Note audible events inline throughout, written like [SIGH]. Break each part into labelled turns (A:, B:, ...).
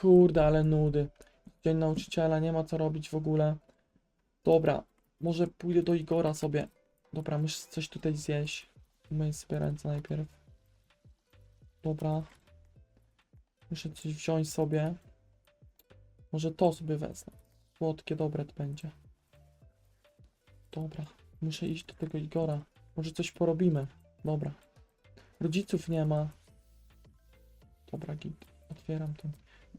A: Kurde, ale nudy. Dzień nauczyciela, nie ma co robić w ogóle. Dobra, może pójdę do Igora sobie. Dobra, muszę coś tutaj zjeść. Umyję sobie ręce najpierw. Dobra. Muszę coś wziąć sobie. Może to sobie wezmę. Słodkie, dobre to będzie. Dobra, muszę iść do tego Igora. Może coś porobimy. Dobra. Rodziców nie ma. Dobra, git. Otwieram ten.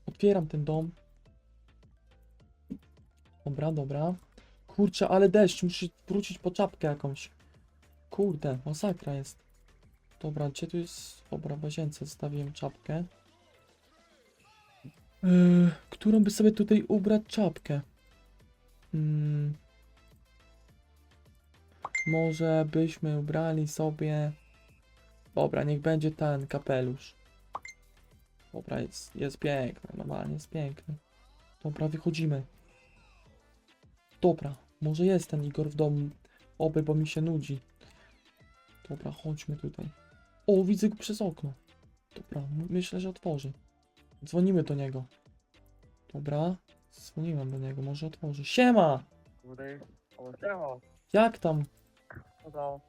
A: Otwieram ten dom. Dobra, dobra. Kurczę, ale deszcz. Muszę wrócić po czapkę jakąś. Kurde, masakra jest. Dobra, gdzie tu jest? Dobra, w łazience zostawiłem czapkę. Yy, którą by sobie tutaj ubrać czapkę? Hmm. Może byśmy ubrali sobie... Dobra, niech będzie ten kapelusz. Dobra, jest, jest piękny, normalnie jest piękny. Dobra, wychodzimy. Dobra, może jest ten Igor w domu. Oby, bo mi się nudzi. Dobra, chodźmy tutaj. O, widzę go przez okno. Dobra, myślę, że otworzy. Dzwonimy do niego. Dobra, dzwoniłem do niego, może otworzy. Siema!
B: Kurde, o, siema,
A: Jak tam?
B: co tam?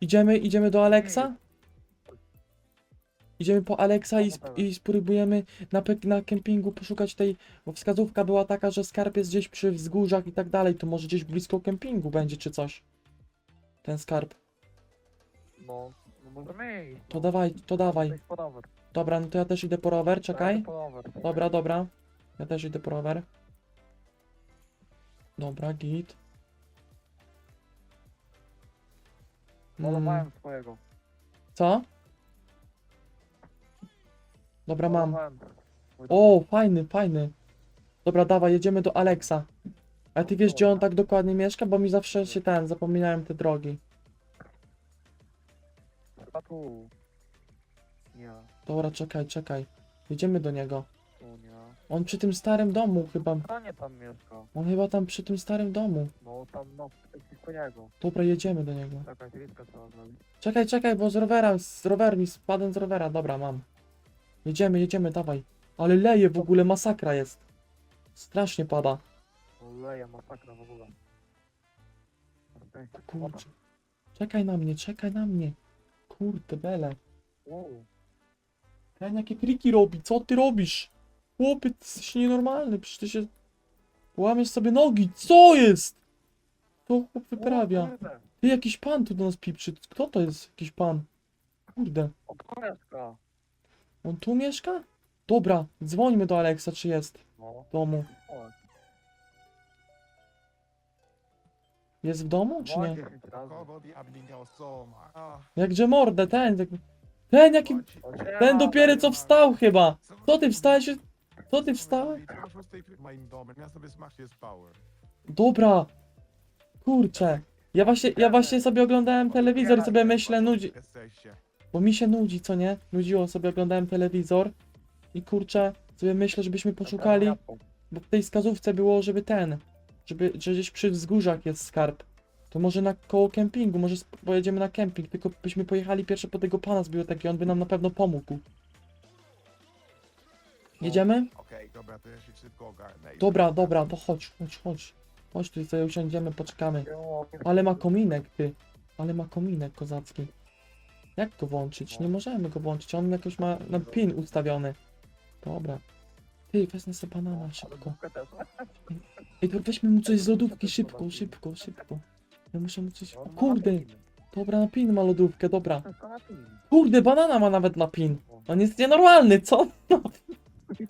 A: Idziemy, idziemy do Alexa? Idziemy po Alexa i, sp- i spróbujemy na, na kempingu poszukać tej, bo wskazówka była taka, że skarb jest gdzieś przy wzgórzach i tak dalej, to może gdzieś blisko kempingu będzie czy coś. Ten skarb.
B: No, no możemy iść.
A: To
B: no.
A: dawaj, to dawaj.
B: Po rower.
A: Dobra, no to ja też idę po rower, czekaj.
B: Po rower.
A: Dobra, dobra. Ja też idę po rower. Dobra, git.
B: Malowałem swojego.
A: co? Dobra, mam. O, fajny, fajny. Dobra, dawaj, jedziemy do Alexa. A ty wiesz, gdzie on tak dokładnie mieszka? Bo mi zawsze się ten, zapominałem te drogi.
B: Chyba tu. Nie,
A: Dobra, czekaj, czekaj. Jedziemy do niego.
B: tu nie.
A: On przy tym starym domu chyba.
B: Kto nie tam mieszka?
A: On chyba tam przy tym starym domu.
B: No tam, no, blisko niego.
A: Dobra, jedziemy do niego.
B: Czekaj, chwilkę trzeba zrobić.
A: Czekaj, czekaj, bo z rowera, z rower mi spadłem z rowera. Dobra, mam. Jedziemy, jedziemy, dawaj. Ale leje w ogóle, masakra jest. Strasznie pada.
B: Leje, masakra w ogóle.
A: Kurczę. Czekaj na mnie, czekaj na mnie. Kurde, bele.
B: Wow.
A: Ten jakie kriki robi, co ty robisz? Chłopie, ty jesteś nienormalny, przecież ty się... Łamiesz sobie nogi, co jest? To chłop wyprawia.
B: Kurde,
A: Ty, jakiś pan tu do nas piprzy, kto to jest jakiś pan? Kurde,
B: O, tu mieszka.
A: On tu mieszka? Dobra, dzwońmy do Aleksa, czy jest
B: No,
A: w domu. Jest w domu, czy nie?
B: 10 razy.
C: Kogo diabli nie osoma? A,
A: Jakże mordę, ten, tak- ten jaki... Ten dopiero co wstał chyba.
C: Co
A: ty wstałeś? Co ty wstałeś?
C: Co masz z tej moim domem? Ja sobie smacznie spałem.
A: Dobra. Kurczę. Ja właśnie, ja właśnie sobie oglądałem telewizor i sobie myślę, nudzi...
C: Jesteście.
A: Bo mi się nudzi, co nie? Nudziło sobie, oglądałem telewizor i kurczę, sobie myślę, żebyśmy poszukali, bo w tej wskazówce było, żeby ten, żeby, że gdzieś przy wzgórzach jest skarb. To może na koło kempingu, może pojedziemy na kemping, tylko byśmy pojechali pierwsze po tego pana z biblioteki, on by nam na pewno pomógł. Jedziemy?
C: Okej, dobra, to ja się szybko ogarnę.
A: Dobra, dobra, to chodź, chodź, chodź. Chodź tu sobie usiądziemy, poczekamy. Ale ma kominek, ty. Ale ma kominek kozacki. Jak go włączyć? Nie możemy go włączyć. On jakoś ma na pin ustawiony. Dobra. Ty, wezmę sobie banana szybko. Ej, to weźmy mu coś z lodówki, szybko, szybko, szybko. Ja muszę mu coś... O, kurde! Dobra, na pin ma lodówkę, dobra. Kurde, banana ma nawet na pin. On jest nienormalny, co?
B: No. [LAUGHS]
C: Ej,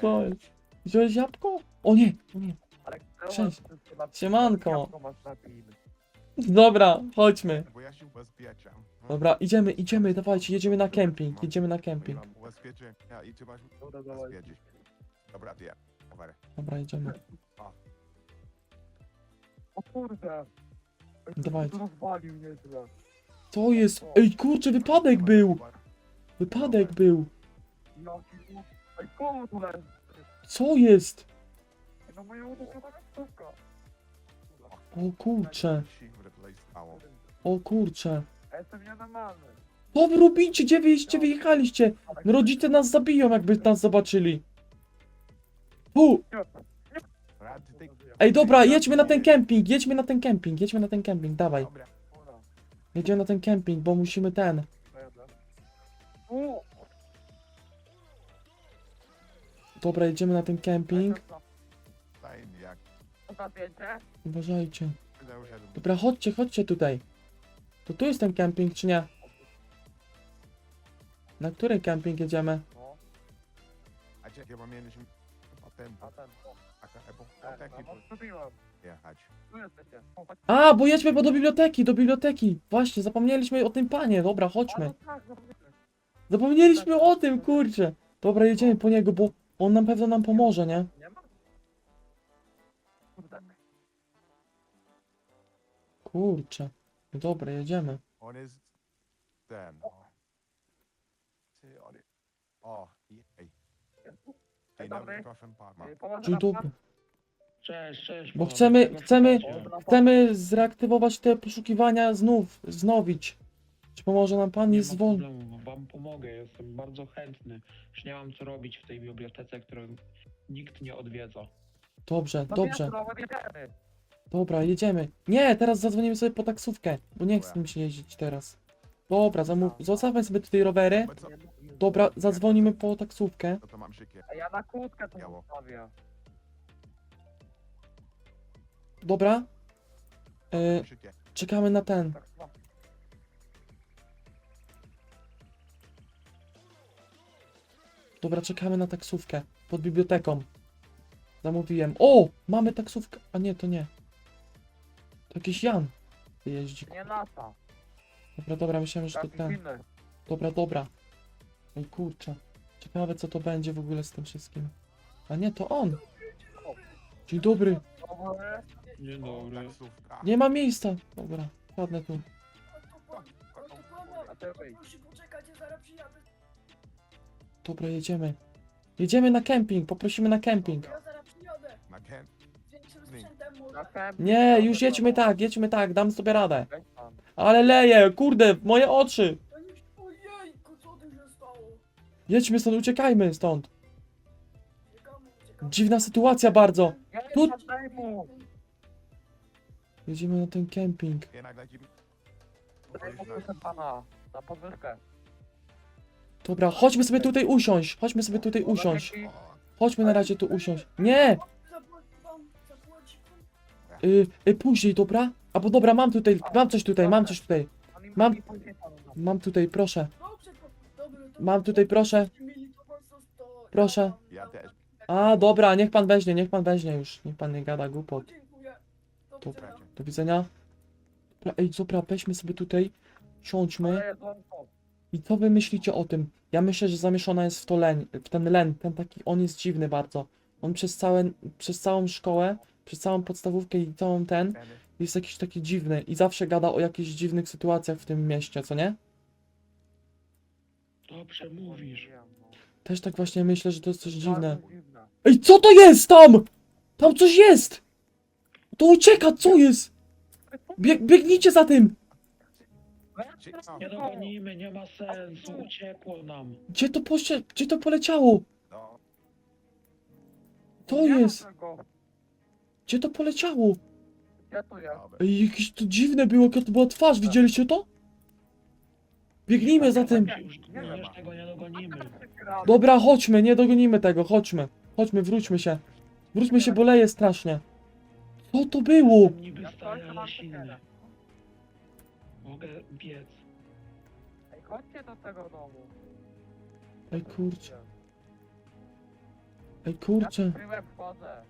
A: To jest. Wziąłeś jabłko? O nie, o nie. Cześć. Siemanko. Dobra, chodźmy.
C: Bo ja się ubezpieczam. No,
A: Dobra, idziemy, idziemy, dawajcie, jedziemy na kemping, jedziemy na kemping.
C: Mam ubezpieczenia i ty masz
B: Dobra, dawaj.
C: ubezpieczyć. Dobra, to ja. Over.
A: Dobra, idziemy.
B: O kurde.
A: Dawajcie.
B: Rozwalił nieźle.
A: Co jest? Ej, kurczę, wypadek był! Wypadek był!
B: Jaki. Ej, leży.
A: Co jest?
B: Ej, No moja.
A: O kurczę,
C: tutaj stało.
A: o kurczę.
B: Jestem nienormalny.
A: Co wy robicie? Gdzie wy, gdzie wyjechaliście? Rodzice nas zabiją, jakby nas zobaczyli. Fu!
C: Rad, ty-
A: Ej, dobra, jedźmy na ten kemping, jedźmy na ten kemping, jedźmy na ten kemping, dawaj.
C: Dobra.
B: Dobra,
A: Jedziemy na ten kemping, bo musimy ten.
B: U,
A: Dobra, jedziemy na ten kemping.
C: Fajnie, jak?
A: Uważajcie.
C: Będę usiadł.
A: Dobra, chodźcie, chodźcie tutaj. To tu jest ten kemping, czy nie? Na który kemping jedziemy?
B: No,
C: A czekaj, bo mieliśmy potem
B: a ten, o,
C: a, a, bo
B: ten,
C: taki
B: zgubiłem.
C: jechać.
B: Tu jesteście. O, chodź.
A: A, bo jedźmy do biblioteki, do biblioteki. Właśnie, zapomnieliśmy o tym panie. Dobra,
B: A,
A: chodźmy.
B: no tak.
A: Zapomnieliśmy o tym, kurczę. Dobra, jedziemy po niego, bo on na pewno nam pomoże, nie?
B: Nie ma?
A: Kurczę. No Dobra, jedziemy.
C: On jest ten. Ty, on jest... O, jej. Dzień
B: dobry.
C: dobry, proszę pana.
B: Pomoże
A: Dzień dobry.
D: Cześć, cześć.
A: Bo chcemy- chcemy-? Chcemy zreaktywować te poszukiwania znów, wznowić. Czy pomoże nam pan?
D: Nie
A: Jest
D: ma
A: wolny.
D: problemu, wam pomogę, jestem bardzo chętny. Już nie mam co robić w tej bibliotece, którą nikt nie odwiedza.
A: Dobrze,
B: No
A: dobrze. Dobra, jedziemy. Nie, teraz zadzwonimy sobie po taksówkę, bo nie chcę mi się jeździć teraz. Dobra, zamów... zostawmy sobie tutaj rowery. Dobra, zadzwonimy po taksówkę.
C: No to mam szykier.
B: A ja na kłódkę to
C: Biało.
B: zostawię.
A: Dobra. E,
C: Mam
A: czekamy na ten.
B: Tak, no.
A: Dobra, czekamy na taksówkę. Pod biblioteką. Zamówiłem. O! Mamy taksówkę. A nie, to nie. To jakiś Jan jeździ.
B: Nie nasza.
A: Dobra, dobra, myślałem, że to
B: Taki
A: ten.
B: inny.
A: Dobra, dobra. Ej, kurczę. Ciekawe, co to będzie w ogóle z tym wszystkim. A nie, to on. Dzień dobry.
B: Dobry.
D: Dzień dobry.
C: taksówka.
A: Nie ma miejsca. Dobra, padnę tu.
B: A ty wyjdź.
E: Musi poczekać, ja zaraz przyjadę.
A: Dobra, jedziemy. Jedziemy na kemping, poprosimy na kemping.
E: Ja zaraz przyjadę.
C: Na. Nie.
A: już jedźmy tak, jedźmy tak, dam sobie radę. Ale leje, kurde, moje oczy. Jedźmy stąd, uciekajmy stąd. Dziwna sytuacja bardzo. Tu-. Jedziemy na ten kemping. Dobra, chodźmy sobie tutaj usiąść. Chodźmy sobie tutaj usiąść. Chodźmy na razie tu usiąść. Nie! Y, y, później, dobra? Albo dobra, mam tutaj, mam coś tutaj, mam coś tutaj. Mam- Mam tutaj, proszę. Mam tutaj, proszę. Proszę. A, dobra, niech pan weźmie, niech pan weźmie już. Niech pan nie gada głupot.
E: Do
A: Dobra.
E: widzenia.
A: Do widzenia. Dobra, ej, dobra, weźmy sobie tutaj, siądźmy. I co wy myślicie o tym? Ja myślę, że zamieszana jest w to len, w ten len, ten taki, on jest dziwny bardzo. On przez całe, przez całą szkołę, przez całą podstawówkę i całą ten, jest jakiś taki dziwny i zawsze gada o jakichś dziwnych sytuacjach w tym mieście, co nie?
D: Dobrze mówisz.
B: Wiem, no.
A: Też tak właśnie myślę, że to jest coś dziwne. Ej, co to jest tam? Tam coś jest! To ucieka, co jest? Bieg, biegnijcie za tym!
C: Cie-
D: Nie dogonimy, nie ma sensu, uciekło nam.
A: Gdzie to poście, gdzie to poleciało?
C: No,
A: To jest. Gdzie to poleciało?
B: Gdzie to
C: dobra.
A: Ej, jakieś to dziwne było, jaka to była twarz, widzieliście to? Biegnijmy za tym.
D: Tego nie dogonimy.
A: Dobra, chodźmy, nie dogonimy tego, chodźmy. Chodźmy, wróćmy się. Wróćmy się, bo leje strasznie. Co to było?
D: Niby
B: Ja
D: stary, ale silny. Mogę biec.
B: Ej, chodźcie do tego domu.
A: Ej, kurczę, ej,
B: Ja
A: kurczę.
B: z tyłem wchodzę.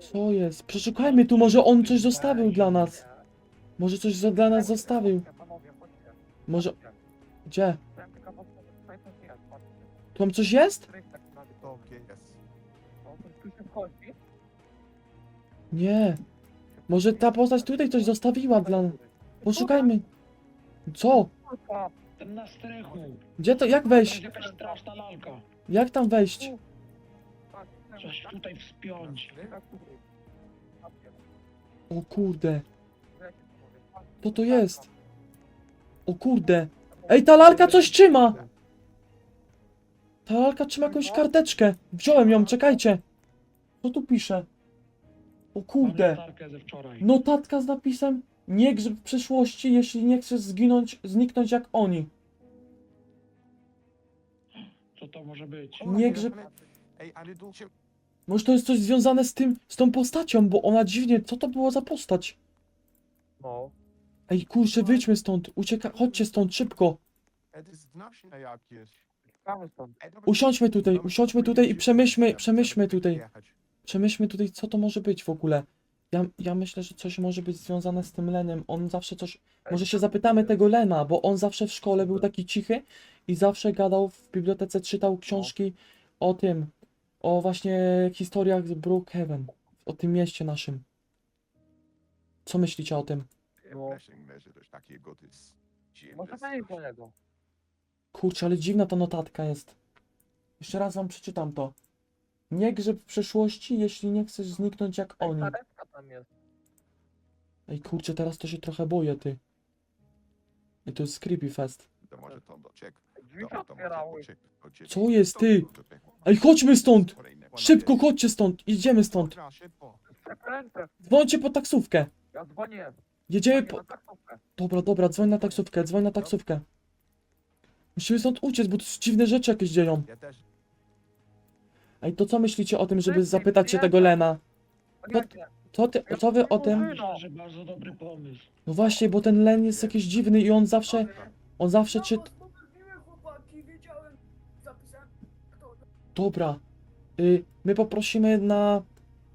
A: Co jest? Przeszukajmy tu, może on coś zostawił dla nas. Może coś za- dla nas zostawił. Może, gdzie? Tu tam coś jest? Nie. Może ta postać tutaj coś zostawiła dla nas. Poszukajmy. Co?
D: Na strychu.
A: Gdzie to, jak wejść?
D: jest jakaś straszna lalka.
A: Jak tam wejść?
D: Się tutaj wspiąć.
A: O kurde. Co to jest? O kurde. Ej, ta lalka coś trzyma! Ta lalka trzyma jakąś karteczkę. Wziąłem ją, czekajcie. Co tu pisze? O kurde. Notatka z napisem Nie grzyb w przyszłości, jeśli nie chcesz zginąć, zniknąć jak oni.
D: Co to może być?
A: Nie grzyb...
C: Ej, ale się...
A: Może to jest coś związane z tym, z tą postacią, bo ona dziwnie... Co to było za postać?
B: No.
A: Ej, kurczę, wyjdźmy stąd. Ucieka... Chodźcie stąd, szybko. Usiądźmy tutaj, usiądźmy tutaj i przemyślmy, przemyślmy tutaj. Przemyślmy tutaj, co to może być w ogóle. Ja, ja myślę, że coś może być związane z tym Lenem. On zawsze coś. Może się zapytamy tego Lena, bo on zawsze w szkole był taki cichy i zawsze gadał w bibliotece, czytał książki o tym, o właśnie historiach z Brookhaven, o tym mieście naszym. Co myślicie o tym?
C: Flashing measure, coś takiego, to jest dziwne
B: Może
C: strasznie.
B: wejść do niego.
A: Kurczę, ale dziwna ta notatka jest. Jeszcze raz wam przeczytam to. Nie grzeb w przeszłości, jeśli nie chcesz zniknąć jak oni.
B: karetka tam jest.
A: Ej, kurczę, teraz to się trochę boję, ty. I to jest creepy fest.
C: To może to doczek. Dobra, to może.
A: Co jest, ty? Ej, chodźmy stąd! Szybko, chodźcie stąd! Idziemy stąd!
C: Dobra, szybko.
A: Dzwońcie po taksówkę!
B: Ja dzwonię.
A: Jedziemy
B: Dzwonię
A: po...
B: na taksówkę.
A: Dobra, dobra, dzwoń na taksówkę, dzwoń na taksówkę. Musimy stąd uciec, bo tu się dziwne rzeczy jakieś dzieją.
C: Ja też.
A: Ej, to co myślicie o tym, żeby zapytać się tego. Lena?
B: No.
A: Co ty, co wy o tym?
D: Myślę, że bardzo dobry pomysł.
A: No właśnie, bo ten Len jest jakiś dziwny i on zawsze, on zawsze czy... Dobra. Y, my poprosimy na...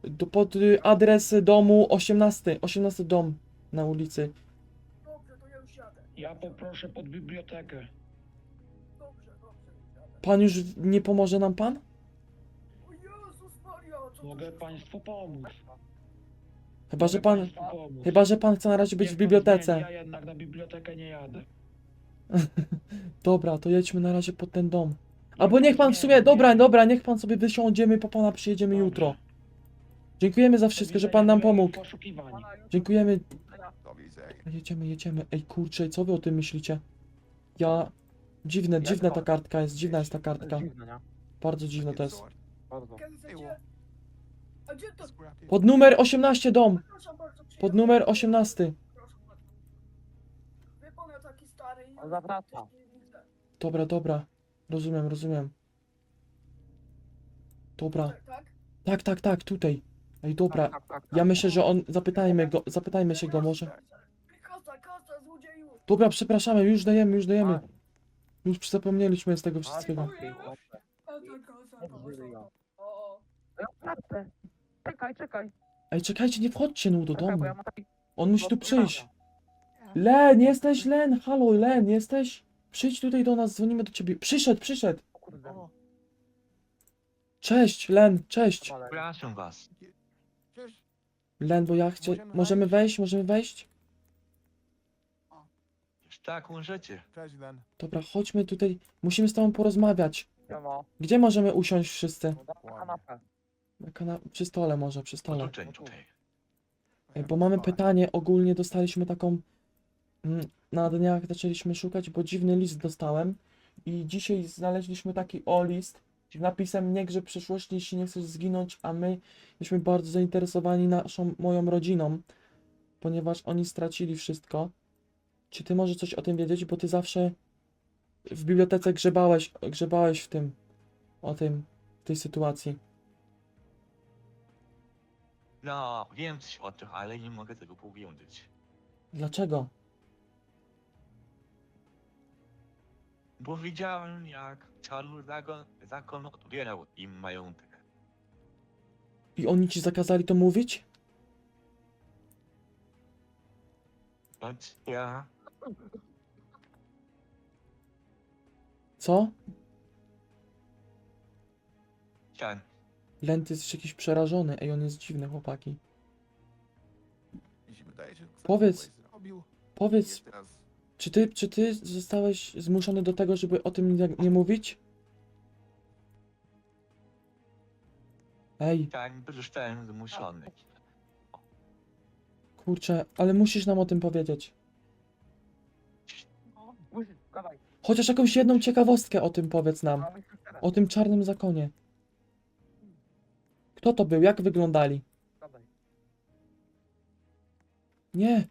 A: Do, pod y, adres domu 18, 18 dom na ulicy.
E: Dobrze, to ja już jadę.
D: Ja poproszę pod bibliotekę.
E: Dobrze, dobrze, jadę.
A: Pan już nie pomoże nam pan?
E: O Jezus Maria, co
D: Mogę
E: się
D: państwu pomóc.
A: Chyba, że
D: Mogę
A: pan...
D: państwu pomóc.
A: Chyba, że pan chce na razie być
D: Niech
A: w
D: pan
A: bibliotece.
D: Ja jednak na bibliotekę nie jadę. [LAUGHS]
A: Dobra, to jedźmy na razie pod ten dom. Albo niech pan w sumie, dobra, dobra, niech pan sobie wysiądziemy, po pana przyjedziemy
D: Dobrze.
A: jutro. Dziękujemy za wszystko, że pan nam pomógł. Dziękujemy.
C: Do widzenia.
A: Jedziemy, jedziemy. Ej, kurczę, co wy o tym myślicie? Ja... Dziwne, dziwna ta kartka jest, dziwna jest ta kartka.
B: dziwne, nie?
A: Bardzo dziwne to jest.
B: Bardzo.
E: Gdzie? A gdzie to?
A: Pod numer 18 dom!
E: Bardzo,
A: Pod numer 18.
E: Proszę bardzo. Wie pan, ja taki stary i...
B: On zawraca.
A: Dobra, dobra. Rozumiem, rozumiem. Dobra.
E: Tak, tak?
A: Tak, tak, tak, tutaj. Ej, dobra.
B: Tak, tak, tak,
A: Ja
B: tak.
A: myślę, że on... Zapytajmy go, zapytajmy się go może.
E: Złodzieju!
A: Dobra, przepraszamy, już dajemy, już dajemy.
B: A,
A: Już zapomnieliśmy z tego wszystkiego.
B: tak,
E: kasa. O,
B: Ja. Czekaj, czekaj.
A: Ej, czekajcie, nie wchodźcie no do
B: Czekaj,
A: domu.
B: bo ja mam taki...
A: On musi tu przyjść. Len, jesteś Len, halo Len, jesteś? Przyjdź tutaj do nas, dzwonimy do ciebie. Przyszedł, przyszedł.
B: O kurde.
C: O,
A: Cześć, Len, cześć.
F: Przepraszam was.
C: cześć.
A: Len, bo ja chcę...
C: Możemy
A: Możemy
C: wejść?
A: możemy wejść?
F: Już tak możecie.
C: Cześć, Len.
A: Dobra, chodźmy tutaj. Musimy z tobą porozmawiać.
B: Siema.
A: Gdzie możemy usiąść wszyscy?
B: No dam kanapę.
A: Na kana... Przy stole może, przy stole.
F: Tutaj.
A: Ej, Bo mamy pytanie, ogólnie dostaliśmy taką... mm, Na dniach zaczęliśmy szukać, bo dziwny list dostałem. I dzisiaj znaleźliśmy taki o list z napisem nie grzeb przyszłości, jeśli nie chcesz zginąć, a my jesteśmy bardzo zainteresowani naszą, moją rodziną, ponieważ oni stracili wszystko. Czy ty może coś o tym wiedzieć, bo ty zawsze w bibliotece grzebałeś, grzebałeś w tym, o tym, w tej sytuacji.
F: No, wiem coś o tym, ale nie mogę tego powiedzieć.
A: Dlaczego?
F: Bo widziałem, jak czarny zakon, zakon odbierał im majątek.
A: I oni ci zakazali to mówić?
F: Choć ja
A: Co?
F: chciałem.
A: Len, ty jesteś jakiś przerażony. Ej, on jest dziwny, chłopaki.
C: Mi się wydaje, że coś
A: Powiedz.
C: zrobił.
A: Powiedz,
C: Jest teraz
A: czy ty, czy ty zostałeś zmuszony do tego, żeby o tym nie, nie mówić? Ej,
F: Chciałem, bo zostałem zmuszony.
A: kurczę, ale musisz nam o tym powiedzieć. Chociaż jakąś jedną ciekawostkę o tym powiedz nam. O tym czarnym zakonie. Kto to był? Jak wyglądali? Nie.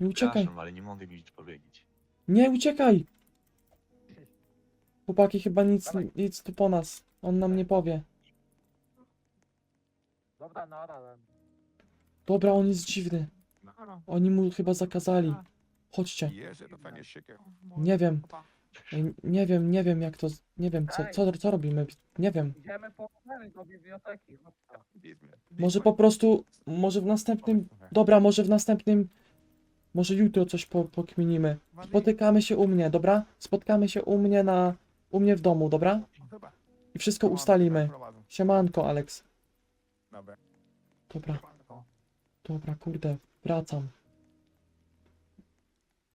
A: Nie uciekaj.
F: Przepraszam, ale nie mogę nic powiedzieć.
A: Nie uciekaj. [LAUGHS] Chłopaki chyba nic, nic tu po nas. On nam nie powie.
B: Dobra, nara.
A: Dobra, on jest dziwny.
C: No,
A: Oni mu chyba zakazali. Chodźcie. Nie wiem. Ej, Nie wiem, nie wiem jak to. Nie wiem co, co, co robimy. Nie wiem.
B: Idziemy po kamery do biblioteki. chodźcie.
A: Może po prostu. Może w następnym. Dobra, może w następnym. Może jutro coś po, pokminimy. Spotykamy się u mnie, dobra? Spotkamy się u mnie na. U mnie w domu, dobra? I wszystko ustalimy. Siemanko, Alex.
C: Dobra.
A: Dobra, dobra, kurde, wracam.